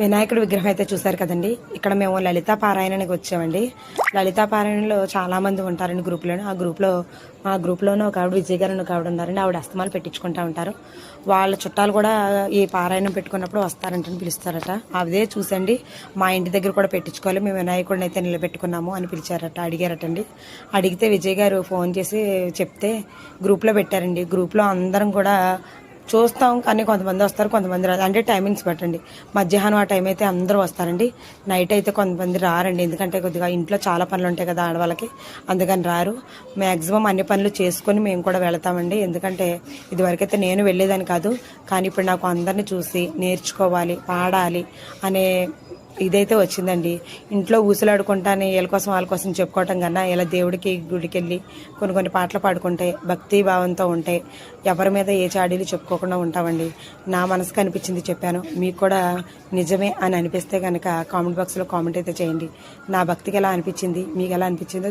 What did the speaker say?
వినాయకుడి విగ్రహం అయితే చూసారు కదండి. ఇక్కడ మేము లలితా పారాయణానికి వచ్చామండి. లలితా పారాయణలో చాలా మంది ఉంటారండి గ్రూప్లో ఆ గ్రూప్లో మా గ్రూప్లోనే ఒక ఆవిడ విజయ్ గారు ఒక ఆవిడ ఉన్నారండి. ఆవిడ అస్తమాలు పెట్టించుకుంటా ఉంటారు. వాళ్ళ చుట్టాలు కూడా ఈ పారాయణం పెట్టుకున్నప్పుడు వస్తారంటని పిలుస్తారట. అదే చూసండి. మా ఇంటి దగ్గర కూడా పెట్టించుకోవాలి. మేము వినాయకుడిని అయితే నిలబెట్టుకున్నాము అని పిలిచారట అడిగారటండి. అడిగితే విజయ్ గారు ఫోన్ చేసి చెప్తే గ్రూప్లో పెట్టారండి. గ్రూప్లో అందరం కూడా చూస్తాం కానీ కొంతమంది వస్తారు కొంతమంది రాదు అంటే టైమింగ్స్ పెట్టండి మధ్యాహ్నం ఆ టైం అయితే అందరూ వస్తారండి. నైట్ అయితే కొంతమంది రారండి. ఎందుకంటే కొద్దిగా ఇంట్లో చాలా పనులు ఉంటాయి కదా ఆడవాళ్ళకి. అందుకని రారు. మ్యాక్సిమం అన్ని పనులు చేసుకొని మేము కూడా వెళతామండి. ఎందుకంటే ఇదివరకైతే నేను వెళ్ళేదని కాదు. కానీ ఇప్పుడు నాకు అందరిని చూసి నేర్చుకోవాలి పాడాలి అనే ఇదైతే వచ్చిందండి. ఇంట్లో ఊసులాడుకుంటానే వీళ్ళ కోసం వాళ్ళ కోసం చెప్పుకోవటం కన్నా ఇలా దేవుడికి గుడికి వెళ్ళి కొన్ని కొన్ని పాటలు పాడుకుంటే భక్తి భావంతో ఉంటే ఎవరి మీద ఏ చాడీలు చెప్పుకోకుండా ఉంటామండి. నా మనసుకు అనిపించింది చెప్పాను. మీకు కూడా నిజమే అని అనిపిస్తే కనుక కామెంట్ బాక్స్లో కామెంట్ అయితే చేయండి. నా భక్తికి ఎలా అనిపించింది మీకు ఎలా అనిపించిందో